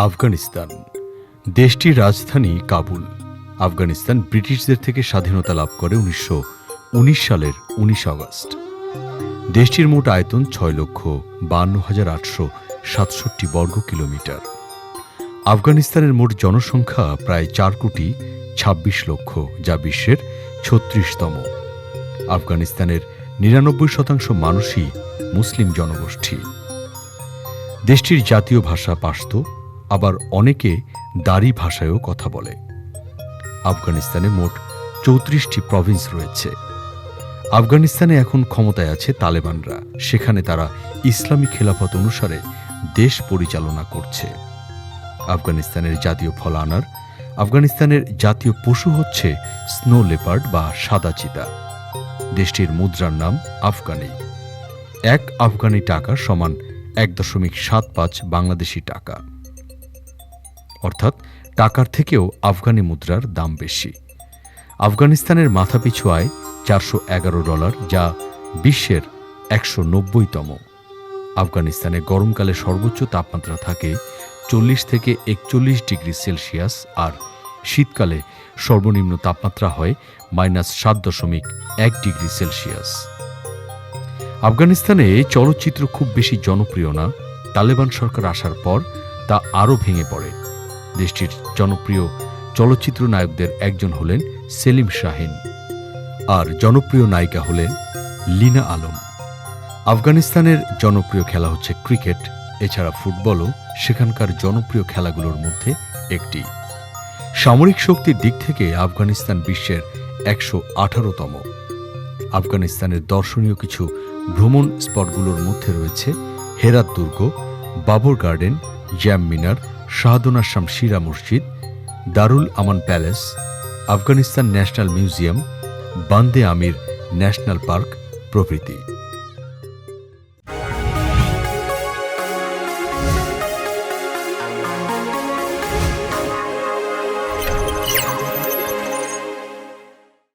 আফগানিস্তান। দেশটির রাজধানী কাবুল। আফগানিস্তান ব্রিটিশদের থেকে স্বাধীনতা লাভ করে উনিশশো উনিশ সালের উনিশ আগস্ট। দেশটির মোট আয়তন ছয় লক্ষ বান্ন হাজার আটশো সাতষট্টি বর্গ কিলোমিটার। আফগানিস্তানের মোট জনসংখ্যা প্রায় চার কোটি ছাব্বিশ লক্ষ, যা বিশ্বের ছত্রিশতম। আফগানিস্তানের নিরানব্বই শতাংশ মানুষই মুসলিম জনগোষ্ঠী। দেশটির জাতীয় ভাষা পাশতো আবার অনেকে দারি ভাষায়ও কথা বলে। আফগানিস্তানে মোট চৌত্রিশটি প্রভিন্স রয়েছে। আফগানিস্তানে এখন ক্ষমতায় আছে তালেবানরা। সেখানে তারা ইসলামী খেলাফত অনুসারে দেশ পরিচালনা করছে। আফগানিস্তানের জাতীয় ফল আনার, আফগানিস্তানের জাতীয় পশু হচ্ছে স্নো লেপার্ড বা সাদা চিতা। দেশটির মুদ্রার নাম আফগানি। এক আফগানি টাকা সমান এক দশমিক সাত পাঁচ বাংলাদেশি টাকা। অর্থাৎ টাকার থেকেও আফগানি মুদ্রার দাম বেশি। আফগানিস্তানের মাথাপিছু আয় চারশো এগারো ডলার, যা বিশ্বের একশো নব্বইতম। আফগানিস্তানে গরমকালে সর্বোচ্চ তাপমাত্রা থাকে চল্লিশ থেকে একচল্লিশ ডিগ্রি সেলসিয়াস আর শীতকালে সর্বনিম্ন তাপমাত্রা হয় মাইনাস সাত দশমিক এক ডিগ্রি সেলসিয়াস। আফগানিস্তানে চলচ্চিত্র খুব বেশি জনপ্রিয় না। তালেবান সরকার আসার পর তা আরও ভেঙে পড়ে। দেশটির জনপ্রিয় চলচ্চিত্র নায়কদের একজন হলেন সেলিম শাহিন। আর জনপ্রিয় নায়িকা হলেন লিনা আলম। আফগানিস্তানের জনপ্রিয় খেলা হচ্ছে ক্রিকেট, এছাড়া ফুটবলও সেখানকার জনপ্রিয় খেলাগুলোর মধ্যে একটি। সামরিক শক্তির দিক থেকে আফগানিস্তান বিশ্বের একশো আঠারোতম। আফগানিস্তানের দর্শনীয় কিছু ভ্রমণ স্পটগুলোর মধ্যে রয়েছে হেরাত দুর্গ, বাবর গার্ডেন, জ্যাম মিনার শাহাদুনা শামশিরা মসজিদ Darul Aman palace Afghanistan national museum Bande Amir national park প্রভৃতি।